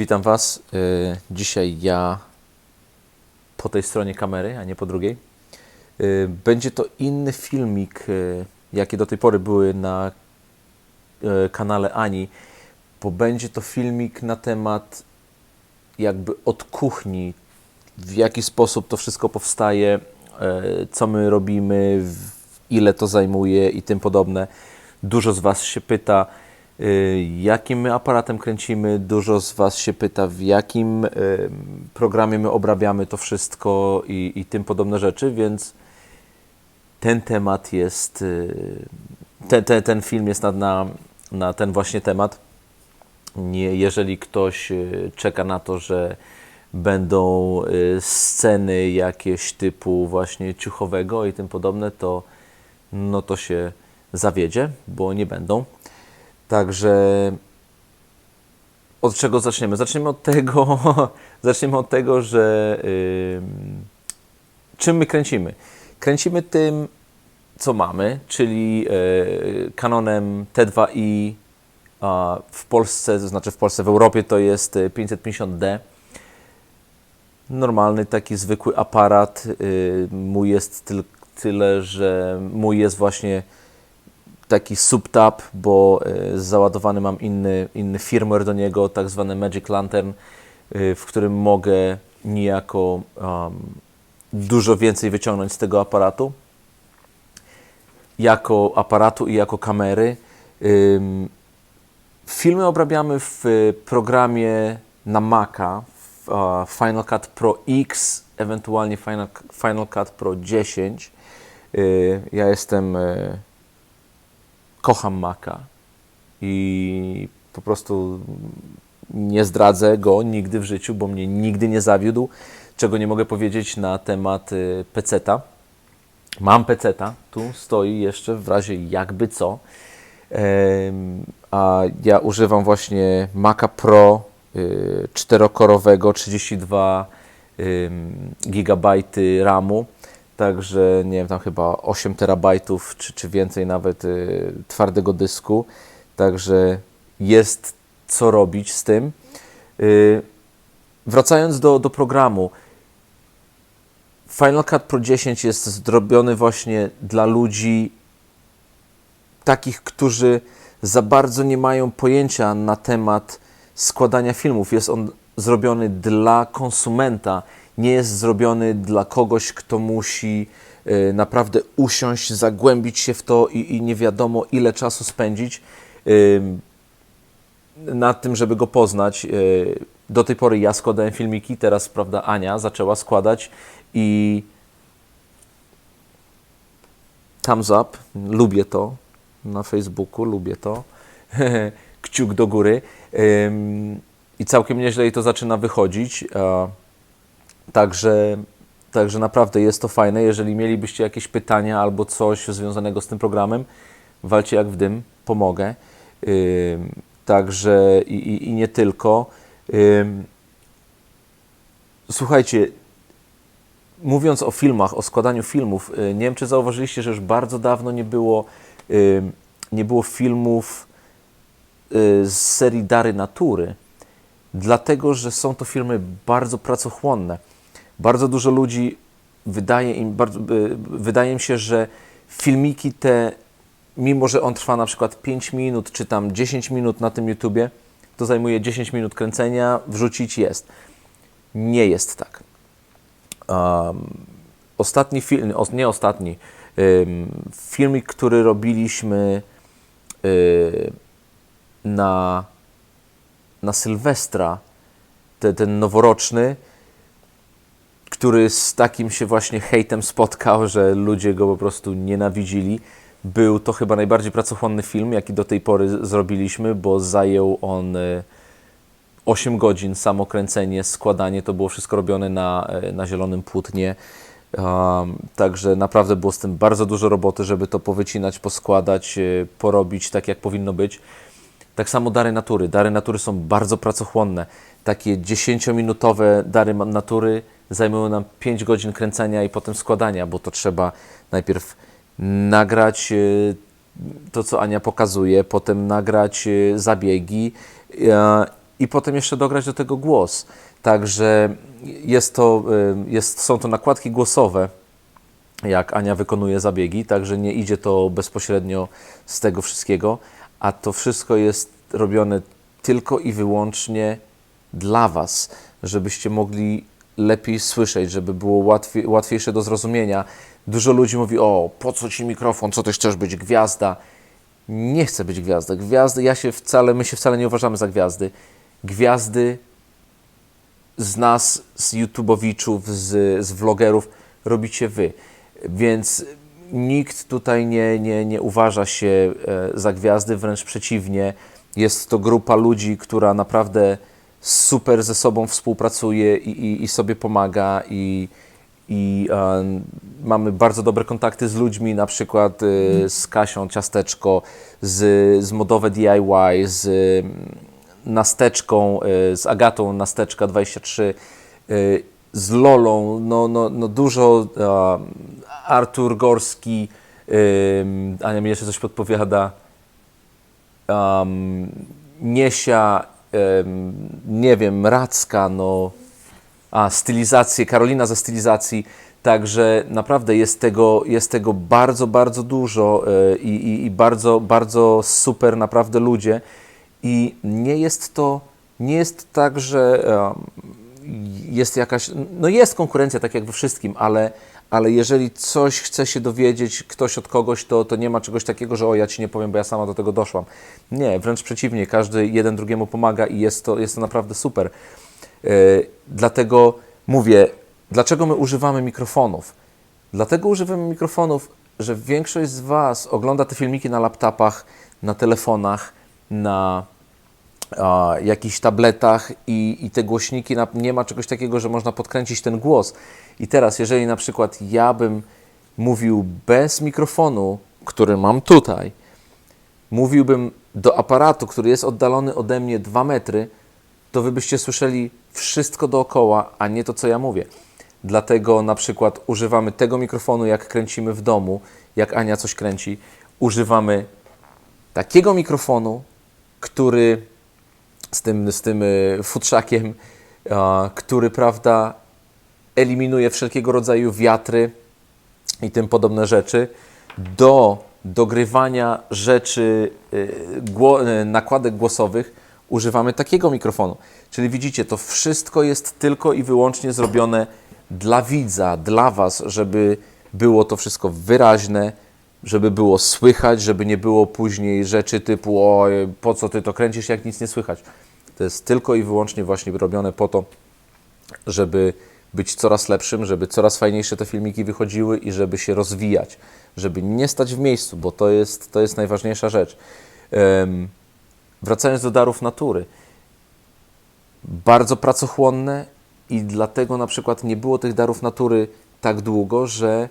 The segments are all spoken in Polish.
Witam Was. Y, Dzisiaj ja po tej stronie kamery, a nie po drugiej. Y, Będzie to inny filmik, y, jakie do tej pory były na kanale Ani, bo będzie to filmik na temat jakby od kuchni, w jaki sposób to wszystko powstaje, co my robimy, ile to zajmuje i tym podobne. Dużo z Was się pyta, jakim my aparatem kręcimy, dużo z Was się pyta, w jakim y, programie my obrabiamy to wszystko i, i tym podobne rzeczy, więc ten temat jest, y, te, te, ten film jest na, na, na ten właśnie temat. Nie, jeżeli ktoś y, czeka na to, że będą y, sceny jakieś typu właśnie ciuchowego i tym podobne, to no to się zawiedzie, bo nie będą. Także od czego zaczniemy? Zaczniemy od tego, zaczniemy od tego, że ym, czym my kręcimy? Kręcimy tym, co mamy, czyli y, Canonem T2i a w Polsce, to znaczy w Polsce, w Europie to jest y, 550D. Normalny, taki zwykły aparat. y, Mój jest tyl, tyle, że mój jest właśnie taki subtab, bo y, załadowany mam inny, inny firmware do niego, tak zwany Magic Lantern, y, w którym mogę niejako um, dużo więcej wyciągnąć z tego aparatu. Jako aparatu i jako kamery. Filmy obrabiamy w y, programie na Maca, w, Final Cut Pro X, ewentualnie Final, Final Cut Pro 10. Y, Ja jestem, kocham Maca i po prostu nie zdradzę go nigdy w życiu, bo mnie nigdy nie zawiódł, czego nie mogę powiedzieć na temat y, peceta. Mam peceta, tu stoi jeszcze w razie jakby co. A ja używam właśnie Maca Pro y, czterokorowego 32 ym, gigabajty RAMu. Także nie wiem, tam chyba 8 terabajtów czy, czy więcej nawet y, twardego dysku. Także jest co robić z tym. Y, Wracając do, do programu, Final Cut Pro 10 jest zrobiony właśnie dla ludzi takich, którzy za bardzo nie mają pojęcia na temat składania filmów. Jest on zrobiony dla konsumenta, nie jest zrobiony dla kogoś, kto musi y, naprawdę usiąść, zagłębić się w to i, i nie wiadomo ile czasu spędzić nad tym, żeby go poznać. Y, do tej pory ja składałem filmiki, teraz prawda Ania zaczęła składać i thumbs up, lubię to na Facebooku, lubię to. Kciuk do góry. I całkiem nieźle jej to zaczyna wychodzić. Także, także naprawdę jest to fajne. Jeżeli mielibyście jakieś pytania albo coś związanego z tym programem, walcie jak w dym, pomogę. Ym, Także i, i, i nie tylko. Ym, Słuchajcie, mówiąc o filmach, o składaniu filmów, y, nie wiem, czy zauważyliście, że już bardzo dawno nie było, y, nie było filmów y, z serii Dary Natury, dlatego że są to filmy bardzo pracochłonne. Bardzo dużo ludzi wydaje im, bardzo, y, wydaje mi się, że filmiki te, mimo że on trwa na przykład 5 minut, czy tam 10 minut na tym YouTubie, to zajmuje 10 minut kręcenia, wrzucić jest. Nie jest tak. Um, ostatni film, nie ostatni, ym, filmik, który robiliśmy y, na, na Sylwestra, te, ten noworoczny, który z takim się właśnie hejtem spotkał, że ludzie go po prostu nienawidzili. Był to chyba najbardziej pracochłonny film, jaki do tej pory zrobiliśmy, bo zajął on y, 8 godzin samo kręcenie, składanie, to było wszystko robione na, e, na zielonym płótnie. Um, także naprawdę było z tym bardzo dużo roboty, żeby to powycinać, poskładać, e, porobić tak, jak powinno być. Tak samo dary natury. Dary natury są bardzo pracochłonne. Takie 10-minutowe dary natury zajmują nam 5 godzin kręcenia i potem składania, bo to trzeba najpierw nagrać e, to, co Ania pokazuje, potem nagrać e, zabiegi e, i potem jeszcze dograć do tego głos. Także jest to, y, jest, są to nakładki głosowe, jak Ania wykonuje zabiegi, także nie idzie to bezpośrednio z tego wszystkiego, a to wszystko jest robione tylko i wyłącznie dla Was, żebyście mogli lepiej słyszeć, żeby było łatwiej, łatwiejsze do zrozumienia. Dużo ludzi mówi, o, po co Ci mikrofon, co Ty chcesz być, gwiazda. Nie chcę być gwiazdą. Gwiazdy, ja się wcale, my się wcale nie uważamy za gwiazdy. Gwiazdy z nas, z YouTubeowiczów, z, z vlogerów, robicie Wy. Więc nikt tutaj nie, nie, nie uważa się e, za gwiazdy, wręcz przeciwnie. Jest to grupa ludzi, która naprawdę super ze sobą współpracuje i, i, i sobie pomaga i, i e, mamy bardzo dobre kontakty z ludźmi, na przykład e, z Kasią Ciasteczko, z, z Modowe DIY, z mm, Nasteczką, e, z Agatą Nasteczka 23, e, z Lolą, no, no, no dużo, Artur Gorski, Ania mi jeszcze coś podpowiada, um, Niesia, nie wiem, Racka, no, a stylizację, Karolina ze stylizacji, także naprawdę jest tego, jest tego bardzo, bardzo dużo e, i, i, i bardzo, bardzo super naprawdę ludzie. I nie jest to, nie jest tak, że jest jakaś, no jest konkurencja tak jak we wszystkim, ale, ale jeżeli coś chce się dowiedzieć ktoś od kogoś, to, to nie ma czegoś takiego, że o ja Ci nie powiem, bo ja sama do tego doszłam. Nie, wręcz przeciwnie, każdy jeden drugiemu pomaga i jest to, jest to naprawdę super. E, Dlatego mówię, dlaczego my używamy mikrofonów? Dlatego używamy mikrofonów, że większość z Was ogląda te filmiki na laptopach, na telefonach, na a, jakichś tabletach i, i te głośniki, na, nie ma czegoś takiego, że można podkręcić ten głos. I teraz, jeżeli na przykład ja bym mówił bez mikrofonu, który mam tutaj, mówiłbym do aparatu, który jest oddalony ode mnie 2 metry, to wy byście słyszeli wszystko dookoła, a nie to, co ja mówię. Dlatego na przykład używamy tego mikrofonu, jak kręcimy w domu, jak Ania coś kręci. Używamy takiego mikrofonu, który z tym, z tym y, futrzakiem, który, prawda, eliminuje wszelkiego rodzaju wiatry i tym podobne rzeczy, do dogrywania rzeczy, y, y, nakładek głosowych używamy takiego mikrofonu. Czyli widzicie, to wszystko jest tylko i wyłącznie zrobione dla widza, dla Was, żeby było to wszystko wyraźne, żeby było słychać, żeby nie było później rzeczy typu o, po co Ty to kręcisz, jak nic nie słychać. To jest tylko i wyłącznie właśnie robione po to, żeby być coraz lepszym, żeby coraz fajniejsze te filmiki wychodziły i żeby się rozwijać, żeby nie stać w miejscu, bo to jest, to jest najważniejsza rzecz. Em, wracając do darów natury, bardzo pracochłonne i dlatego na przykład nie było tych darów natury tak długo, że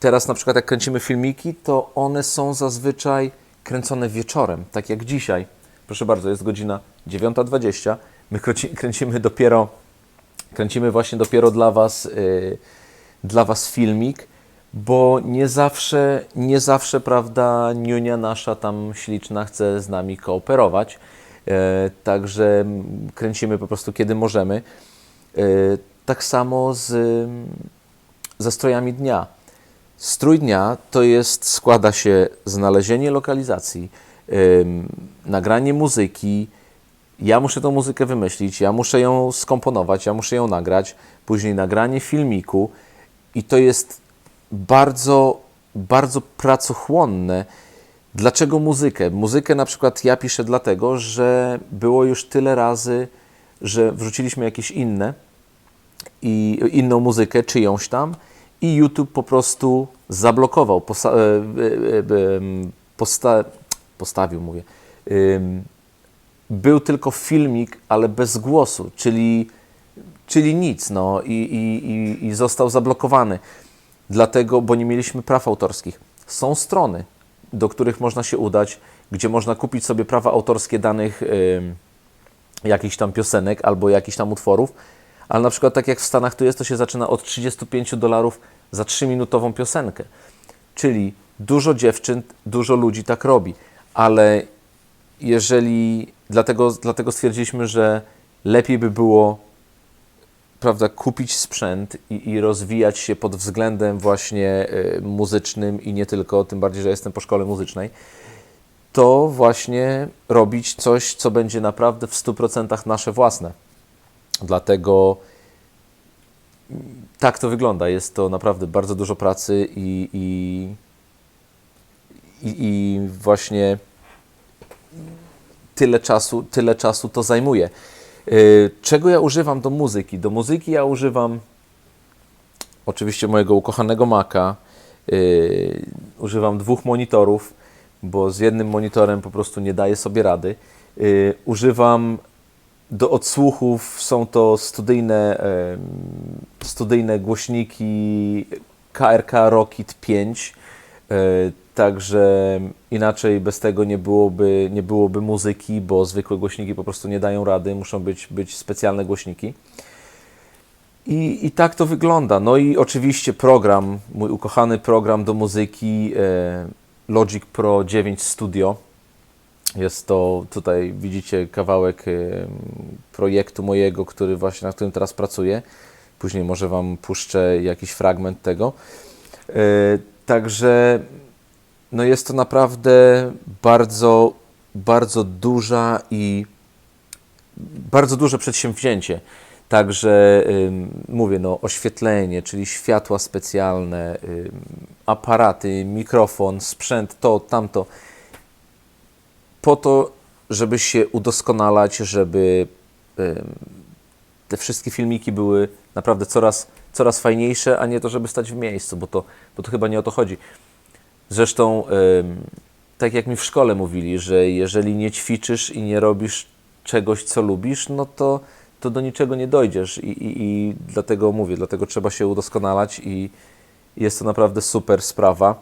teraz na przykład jak kręcimy filmiki, to one są zazwyczaj kręcone wieczorem, tak jak dzisiaj. Proszę bardzo, jest godzina 9.20, my kręci- kręcimy dopiero, kręcimy właśnie dopiero dla Was, yy, dla was filmik, bo nie zawsze, nie zawsze, prawda, niunia nasza tam śliczna chce z nami kooperować. E, Także kręcimy po prostu kiedy możemy. E, Tak samo z, mm, ze strojami dnia. Strój dnia to jest, składa się znalezienie lokalizacji, nagranie muzyki. Ja muszę tą muzykę wymyślić, ja muszę ją skomponować, ja muszę ją nagrać, później nagranie filmiku i to jest bardzo, bardzo pracochłonne. Dlaczego muzykę? Muzykę na przykład ja piszę dlatego, że było już tyle razy, że wrzuciliśmy jakieś inne i inną muzykę, czyjąś tam, i YouTube po prostu zablokował, e, e, e, posta- postawił, mówię. Był tylko filmik, ale bez głosu, czyli, czyli nic, no i, i, i, został zablokowany. Dlatego, bo nie mieliśmy praw autorskich. Są strony, do których można się udać, gdzie można kupić sobie prawa autorskie danych ym, jakichś tam piosenek albo jakichś tam utworów, ale na przykład tak jak w Stanach to jest, to się zaczyna od 35 dolarów za 3-minutową piosenkę. Czyli dużo dziewczyn, dużo ludzi tak robi, ale jeżeli dlatego, dlatego stwierdziliśmy, że lepiej by było prawda, kupić sprzęt i, i rozwijać się pod względem właśnie y, muzycznym i nie tylko, tym bardziej, że jestem po szkole muzycznej, to właśnie robić coś, co będzie naprawdę w 100% nasze własne. Dlatego mm, tak to wygląda. Jest to naprawdę bardzo dużo pracy i, i, i, i właśnie tyle czasu, tyle czasu to zajmuje. Y, Czego ja używam do muzyki? Do muzyki ja używam oczywiście mojego ukochanego Maca. Yy, używam dwóch monitorów, bo z jednym monitorem po prostu nie daję sobie rady. Yy, używam do odsłuchów, są to studyjne, studyjne głośniki KRK Rocket 5. Także inaczej bez tego nie byłoby, nie byłoby muzyki, bo zwykłe głośniki po prostu nie dają rady, muszą być, być specjalne głośniki. I, I tak to wygląda. No i oczywiście program, mój ukochany program do muzyki e, Logic Pro 9 Studio. Jest to tutaj widzicie kawałek e, projektu mojego, który właśnie na którym teraz pracuję. Później może Wam puszczę jakiś fragment tego. E, Także no jest to naprawdę bardzo, bardzo duża i bardzo duże przedsięwzięcie. Także mówię, no, oświetlenie, czyli światła specjalne, aparaty, mikrofon, sprzęt, to, tamto. Po to, żeby się udoskonalać, żeby te wszystkie filmiki były naprawdę coraz, coraz fajniejsze, a nie to, żeby stać w miejscu, bo to, bo to chyba nie o to chodzi. Zresztą, tak jak mi w szkole mówili, że jeżeli nie ćwiczysz i nie robisz czegoś, co lubisz, no to, to do niczego nie dojdziesz. I, i, I dlatego mówię, dlatego trzeba się udoskonalać i jest to naprawdę super sprawa,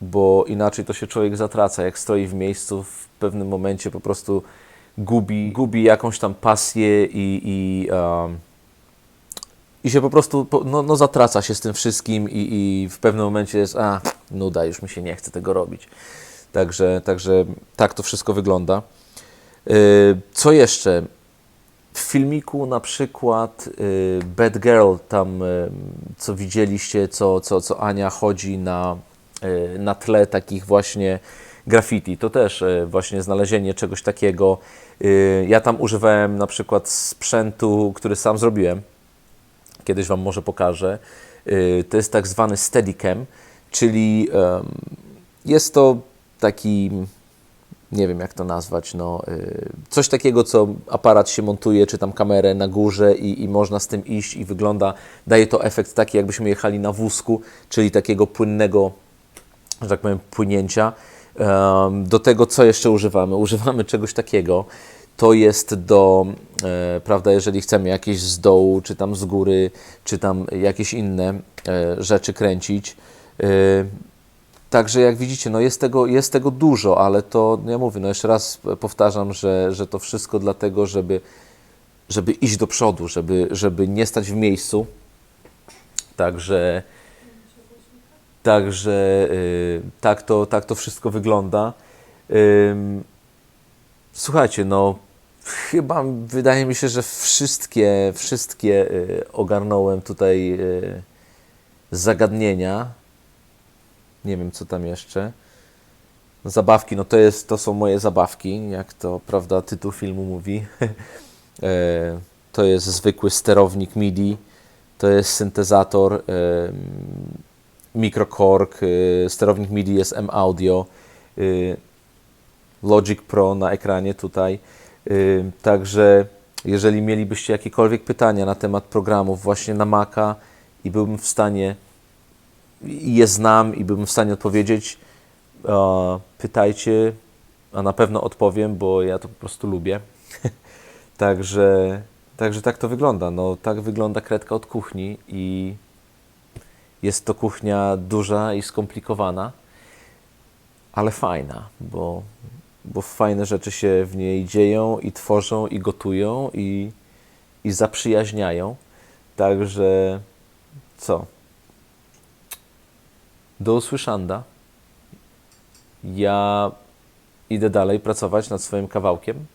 bo inaczej to się człowiek zatraca. Jak stoi w miejscu, w pewnym momencie po prostu gubi, gubi jakąś tam pasję i, i um, i się po prostu no, no, zatraca się z tym wszystkim i, i w pewnym momencie jest, a nuda, już mi się nie chce tego robić. Także, także tak to wszystko wygląda. Yy, Co jeszcze? W filmiku na przykład yy, Bad Girl, tam yy, co widzieliście, co, co, co Ania chodzi na, na tle takich właśnie graffiti, to też właśnie znalezienie czegoś takiego. Ja tam używałem na przykład sprzętu, który sam zrobiłem kiedyś Wam może pokażę. Y, To jest tak zwany Steadicam, czyli jest to taki, nie wiem jak to nazwać, no, y, coś takiego, co aparat się montuje, czy tam kamerę na górze i, i można z tym iść i wygląda, daje to efekt taki, jakbyśmy jechali na wózku, czyli takiego płynnego, że tak powiem, płynięcia. Do tego, co jeszcze używamy? Używamy czegoś takiego. To jest do, e, prawda, jeżeli chcemy jakieś z dołu, czy tam z góry, czy tam jakieś inne e, rzeczy kręcić. E, Także jak widzicie, no jest, tego, jest tego dużo, ale to, no ja mówię, no jeszcze raz powtarzam, że, że to wszystko dlatego, żeby, żeby iść do przodu, żeby, żeby nie stać w miejscu. Także, także y, tak, to, tak to wszystko wygląda. Słuchajcie, no chyba wydaje mi się, że wszystkie, wszystkie y, ogarnąłem tutaj y, zagadnienia. Nie wiem, co tam jeszcze. Zabawki, no to, jest, to są moje zabawki, jak to, prawda, tytuł filmu mówi. E, to jest zwykły sterownik MIDI, to jest syntezator, em, mikrokorg, y, sterownik MIDI jest M-Audio, Logic Pro na ekranie tutaj. Także jeżeli mielibyście jakiekolwiek pytania na temat programów właśnie na Maca i byłbym w stanie, je znam i byłbym w stanie odpowiedzieć, e, pytajcie, a na pewno odpowiem, bo ja to po prostu lubię. Także, także tak to wygląda. No, tak wygląda kredka od kuchni i jest to kuchnia duża i skomplikowana, ale fajna, bo, bo fajne rzeczy się w niej dzieją i tworzą i gotują i, i zaprzyjaźniają. Także co? Do usłyszanda. Ja idę dalej pracować nad swoim kawałkiem.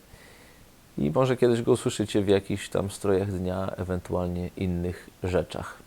i może kiedyś go usłyszycie w jakichś tam strojach dnia, ewentualnie innych rzeczach.